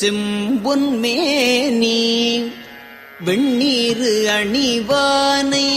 செம்பொன்மேனி வெண்ணீரு அணிவானை.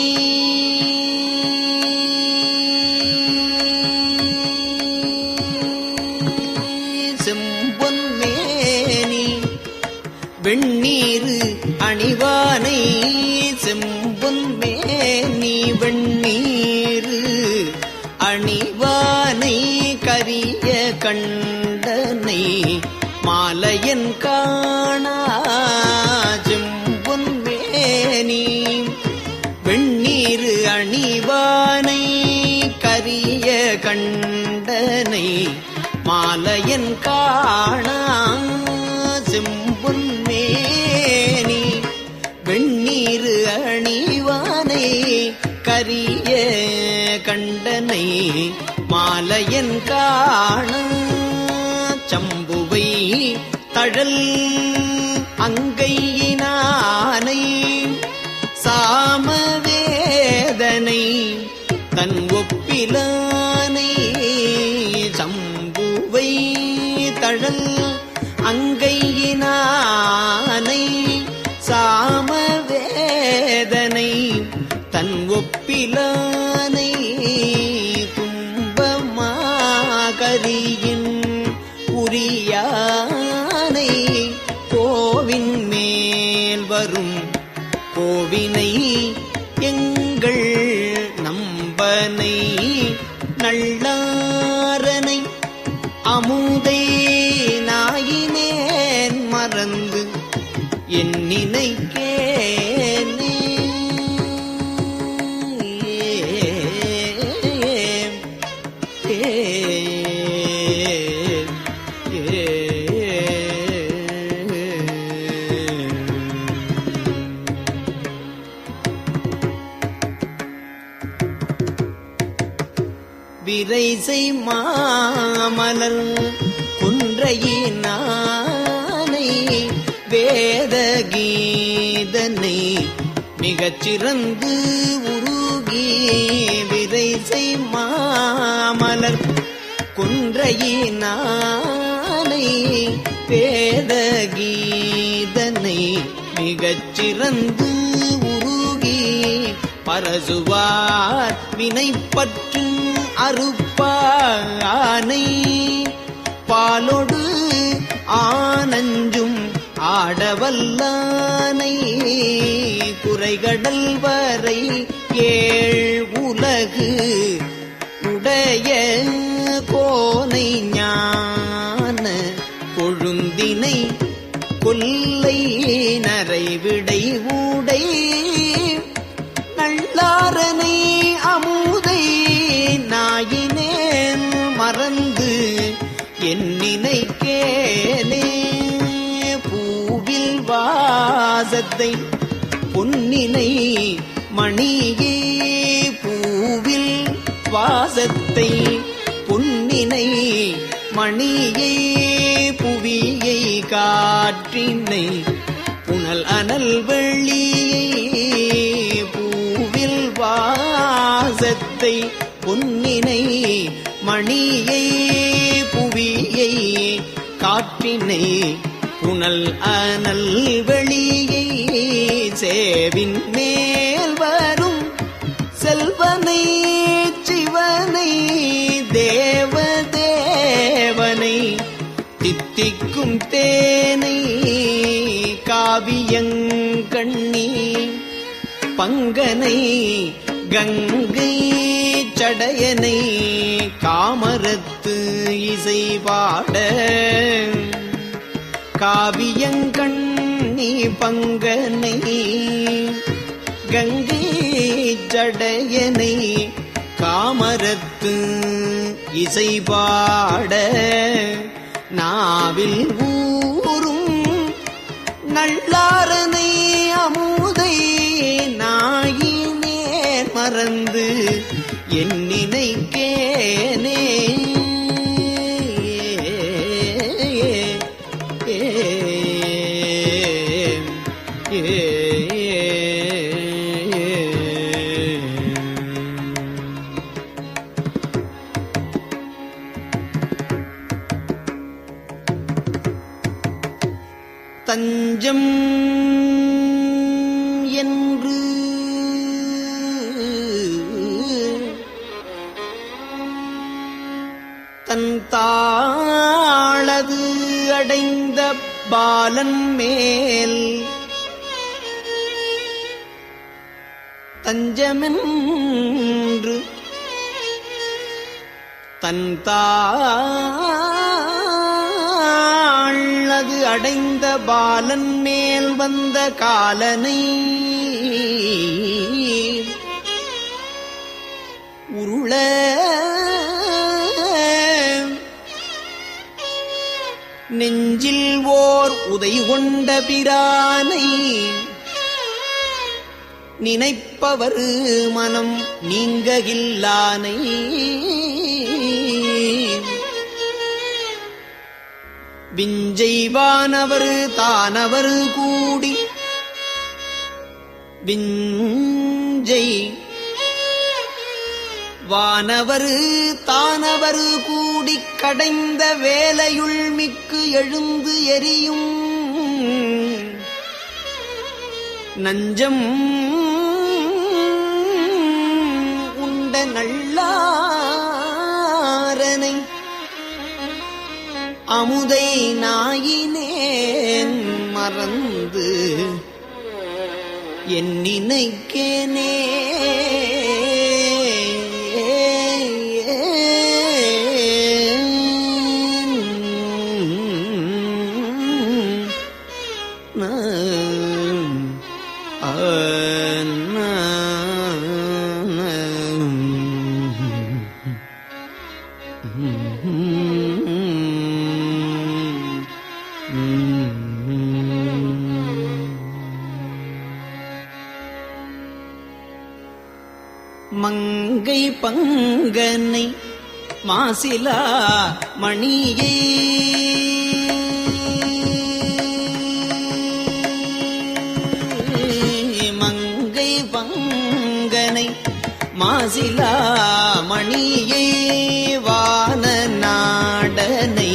மாலையன் காண சம்புவை தழல் அங்கையினானை சாமவேதனை தன் ஒப்பிலானை சம்புவை தழல் அங்கையினானை சாமவேதனை தன் ஒப்பிலானை விரைசை மாமலர் குன்றையினானை வேத கீதனை மிகச் உருகி விரைசை மாமலர் குன்றையினானை வேத கீதனை மிகச் உருகி பரசுவார் வினைப்பற்று பானை பாலொடு ஆனஞ்சும் ஆடவல்லானை குறைகடல் வரை ஏழ் உலகு உடைய பொன்னினை மணியே பூவில் வாசத்தை பொன்னினை மணியே புவியை காற்றினை புனல் அனல் வெள்ளியை பூவில் வாசத்தை பொன்னினை மணியை புவியை காற்றினை புனல் அனல் வெளியை சேவின் மேல் வரும் செல்வனை சிவனை தேவ தேவனை தித்திக்கும் தேனை காவியங்கண்ணி பங்கனை கங்கை சடையனை காமரத்து இசை பாட காவியங்கண் நீ பங்கனை கங்கை ஜடையனை காமரத்து இசை பாட நாவில் ஊரும் நல்லாரனை அமுதை நாயினே மறந்து என் நினைக்கேனே உருள. நெஞ்சில் ஓர் உதை கொண்ட பிரானை நினைப்பவர் மனம் நீங்ககில்லானை. விஞ்செய்வானவர் தானவர் கூடி. விஞ்சை வானவர் தானவர் கூடி கடைந்த வேலையுள் மிக்கு எழுந்து எரியும். நஞ்சம் உண்ட நல்லாரனை அமுதை நாயினேன் மறந்து என் நினைக்கேனே மாசிலா மணியே. மங்கை பங்கனை மாசிலா மணியே. வான நாடனை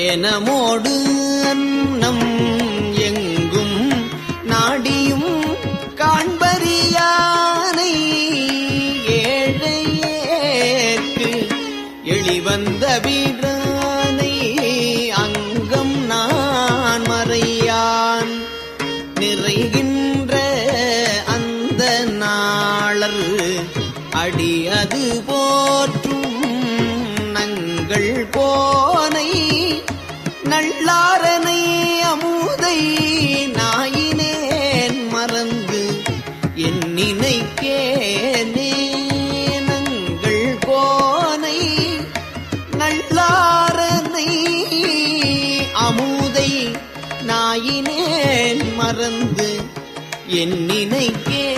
ஏனமோடு அன்னம் வந்த வீரானை அங்கம் நான் மறையான். நிறைகின்ற அந்த நாளர் அடி அது போற்றும் நங்கள் போனை நல்லாரன் மறந்து என் நினைக்கே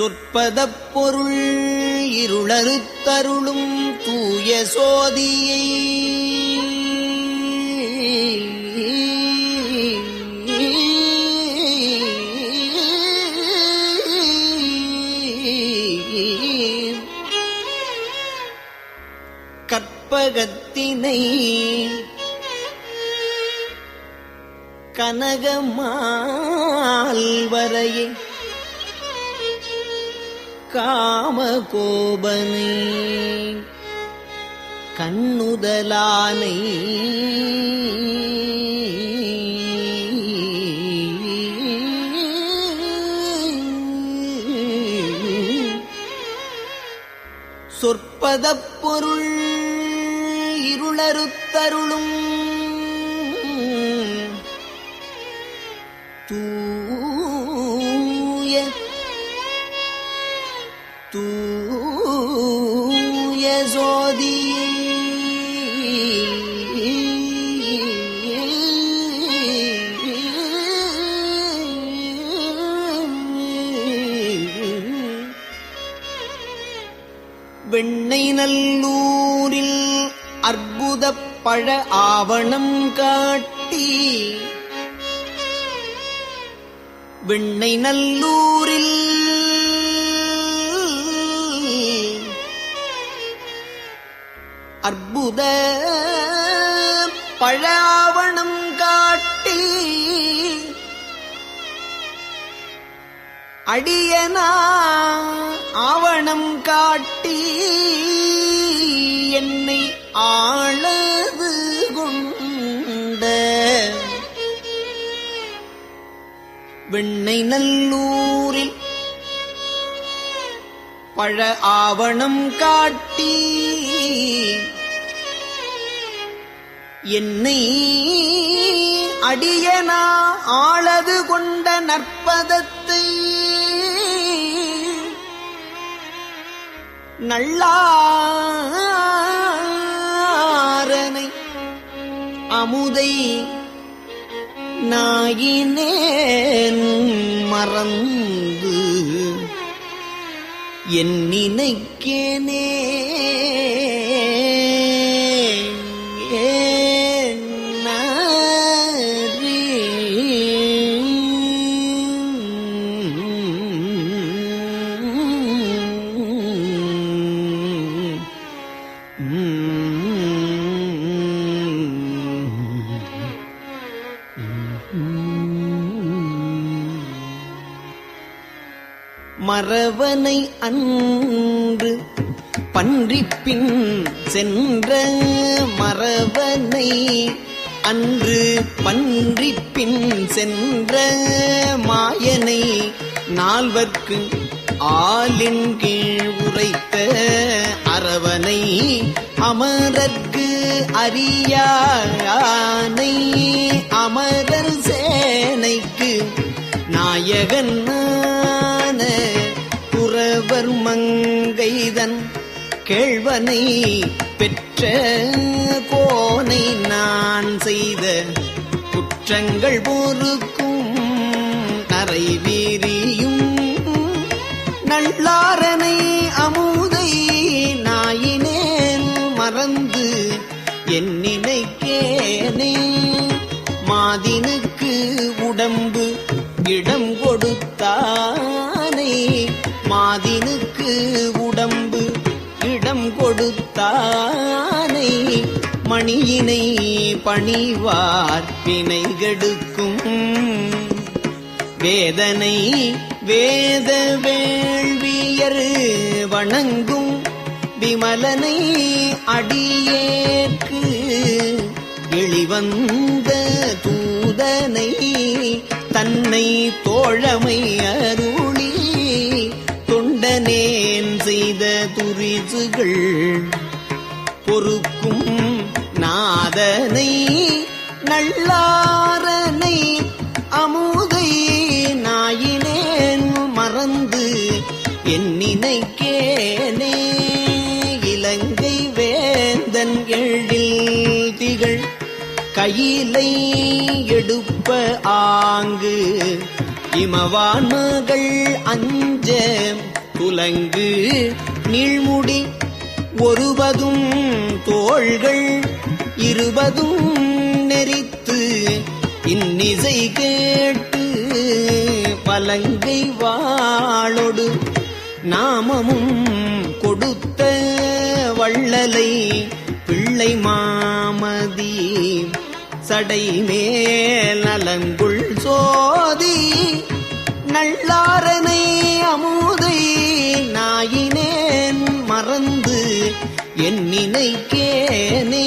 சொற்பதப் பொருள் இருளறுத்தருளும் தூய சோதியை. கற்பகத்தினை கனகமால் வரையே காம கோபனை கண்ணுதலானை சொற்பதப் பொருள் இருளறுத்தருளும் வாழ ஆவணம் காட்டி விண்ணை நல்லூரில் அற்புத பழ ஆவணம் காட்டி அடியனா ஆவணம் காட்டி என்னை ஆ வெண்ணை நல்லூரில் பழ ஆவணம் காட்டி என்னை அடியனா ஆளது கொண்ட நற்பதத்தை நல்லாரனை அமுதை நாயினேன் மறந்து என் நினைக்கேனே. அரவனை அன்று பன்றிப்பின் சென்ற மறவனை அன்று பன்றிப்பின் சென்ற மாயனை நால்வர்க்கு ஆளின் கீழ் உரைத்த அரவனை அமரர்க்கு அறியானை அமரர் சேனைக்கு நாயகன் புறவர் மங்கைதன் கேழ்வனை பெற்ற கோனை நான் செய்த குற்றங்கள் போருக்கும் நரை வீரியும் நல்லாரனை அமுதை நாயினேன் மறந்து என் நினைக்கேனே மாதினுக்கு உடம்பு பணியினை பணிவார் வினைகெடுக்கும். வேதனை வேத வேள்வியர் வணங்கும். விமலனை அடியேற்கு வெளிவந்த தூதனை தன்னை தோழமை அருளி தொண்டனேன் செய்த துரிசுகள் பொறுப்பு நாதனை நல்லாரனை அமுதை நாயினேன் மறந்து என் நினைக்கேனே. இலங்கை வேந்தன் எழில் திகழ் கையிலை எடுப்ப ஆங்கு இமவான் மகள் அஞ்ச குலங்கு நீழ்முடி ஒருவதும் தோள்கள் இருபதும் நெறித்து இன்னிசை கேட்டு பலங்கை வாழொடு நாமமும் கொடுத்த வள்ளலை பிள்ளை மாமதி சடை மேல் நலங்குள் சோதி நல்லாரனை அமுதை நாயினேன் மறந்து என் நினைக்கேனே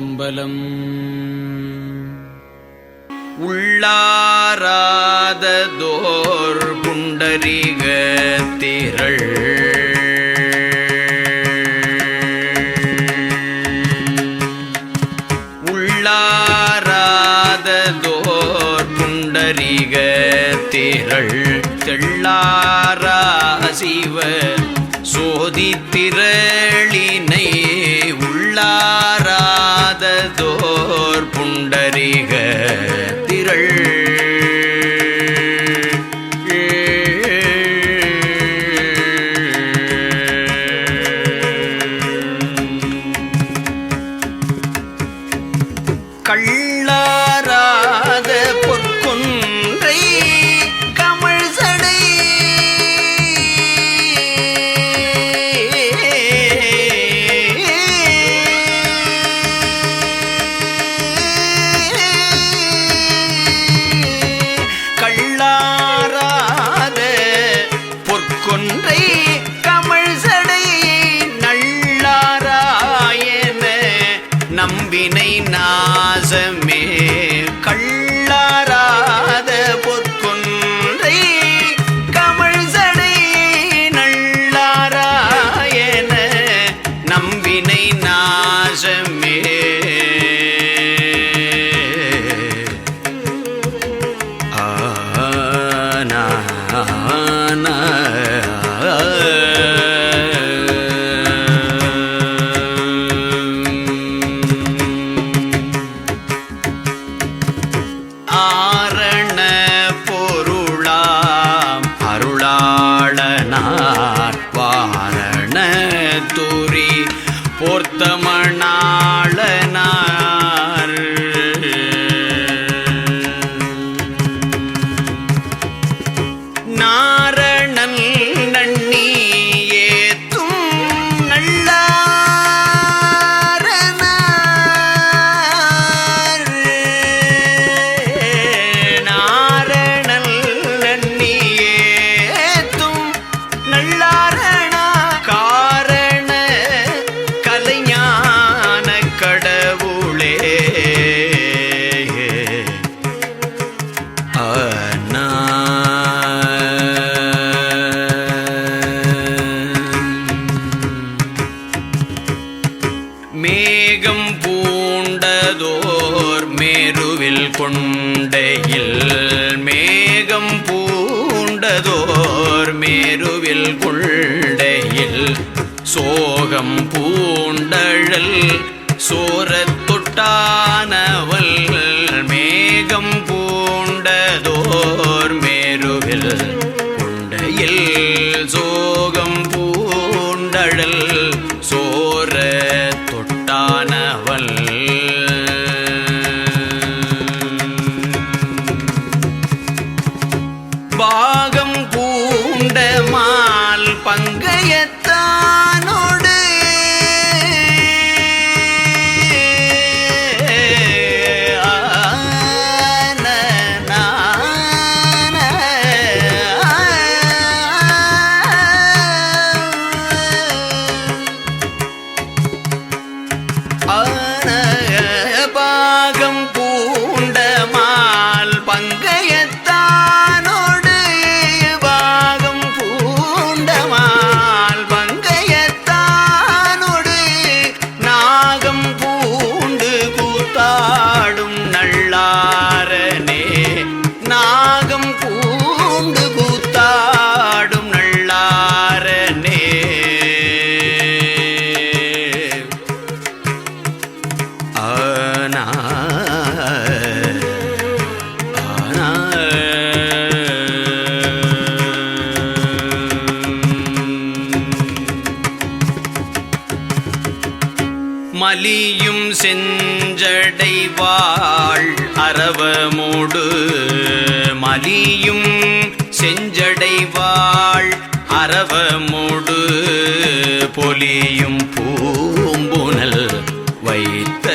திருச்சிற்றம்பலம் உள்ளாராததோர் புண்டரீக திரள். உள்ளாராததோர் புண்டரீக திரள். தெள்ளாரா சிவ சோதித்திரளினை புண்டரிக பூண்டழல் சோரத் தொட்டானவள் மேகம் பூண்டதோர் மேருவில் குண்டையில் சோகம் பூண்டழல் சோர தொட்டானவள். பாகம் பூண்ட மால் பங்கையத்தானோ மலியும் செஞ்சடைவாள் அரவமோடு. மலியும் செஞ்சடைவாள் அரவமோடு. பொலியும் பூம்புனல் வைத்த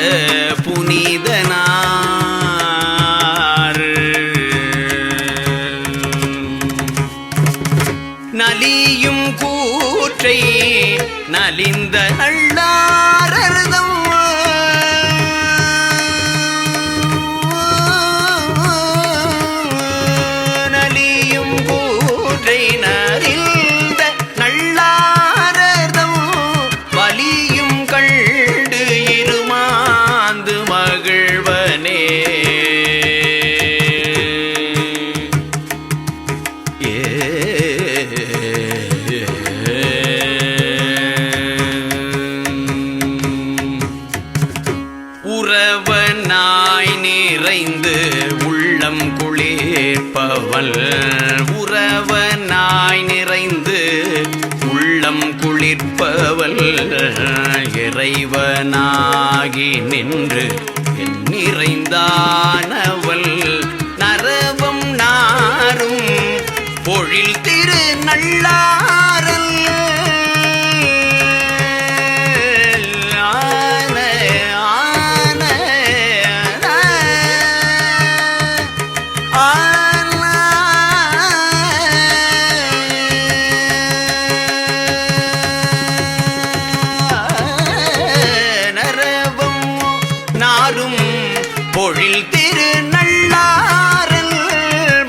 பொழில் திரு நல்லாரல்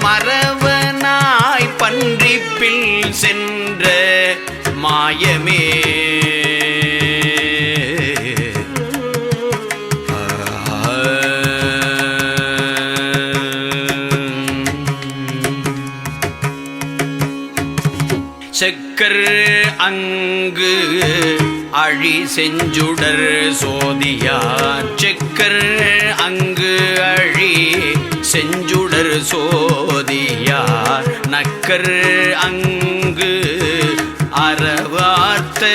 மறவனாய் பன்றிப்பில் சென்ற மாயமே. செக்கர் அங்கு அழி செஞ்சுடர் சோதியார். செக்கர் அழி செஞ்சுடர் சோதியார். நக்கர் அங்கு அறவார்த்த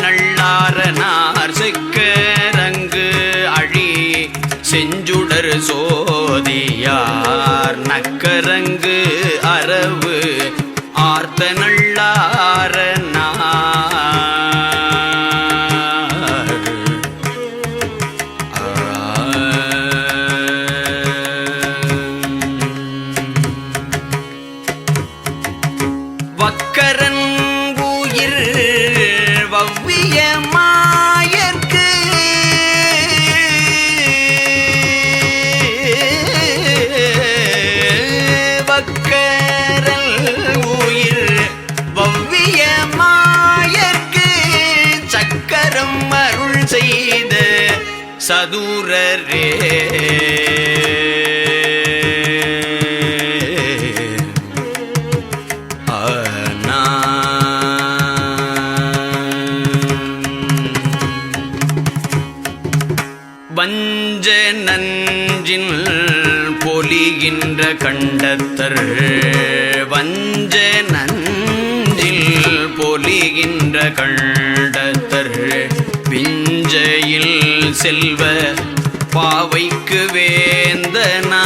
நள்ளாரனார். செக்கர் அழி செஞ்சுடர் சோ கண்டத்தர் பிஞ்சையில் செல்வ பாவைக்கு வேந்தனா.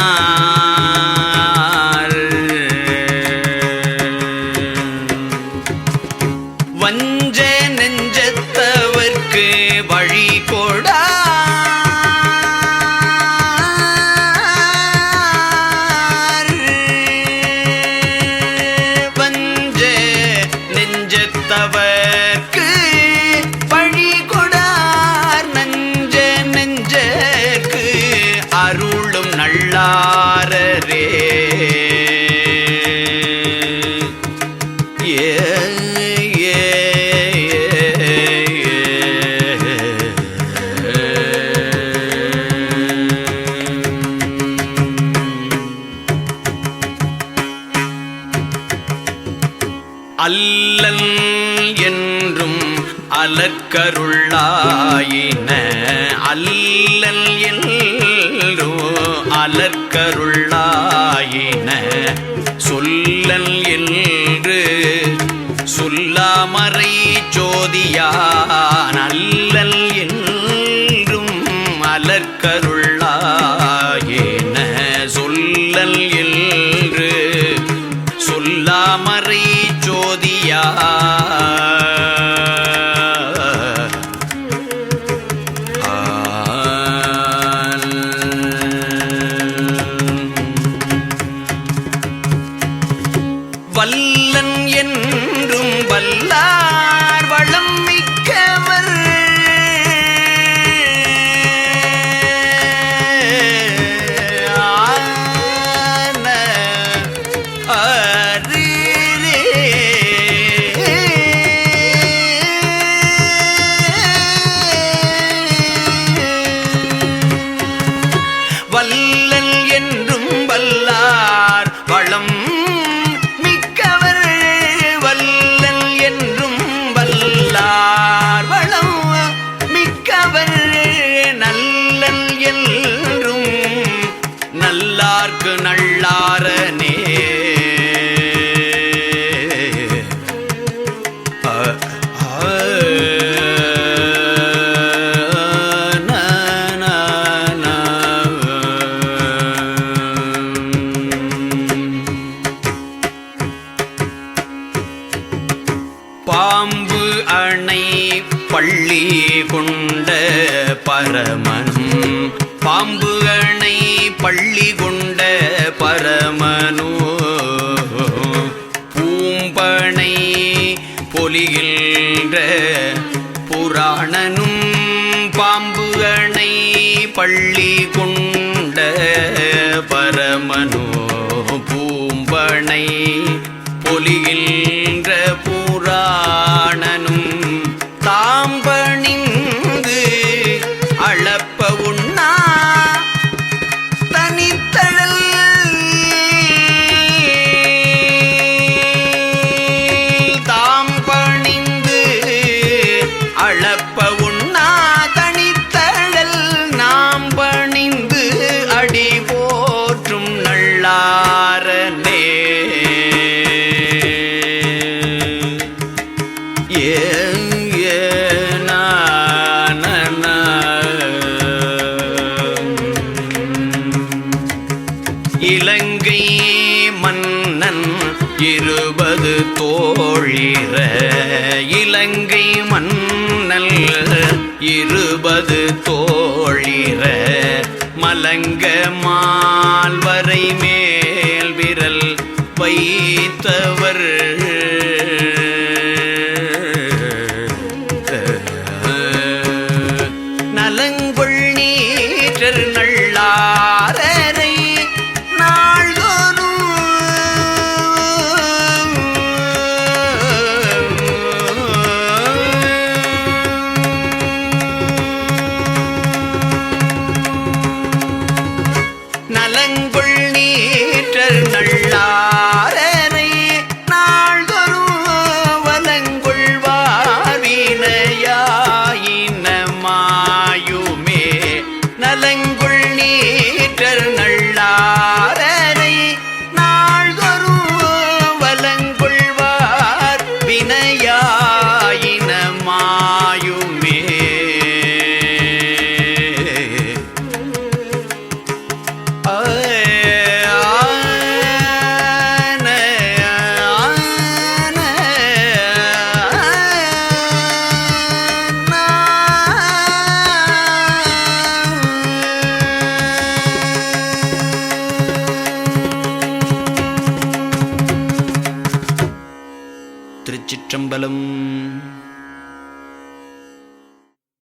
அல்லன் என்றும் அலக்கருள்ளாயின. அல்லல் என்றோ அலக்கருள்ளாயின. சொல்லல் என்று சொல்லாமறை ஜோதியான் அல்லல் பள்ளி கொண்ட பரமனும் பாம்பு பள்ளி கொண்ட பரமனோ. பூம்பனை பொலிகின்ற புராணனும் பாம்பு பள்ளி கொண்ட பரமனோ. பூம்பனை பொலிகின்ற இலங்கை மன்னன் இருபது தோழிர இலங்கை மன்னல் இருபது தோழிர மலங்க மால்வரை மேல் விரல் வைத்தவர் நலங்குள் நீற்றர் நள்ளாரரை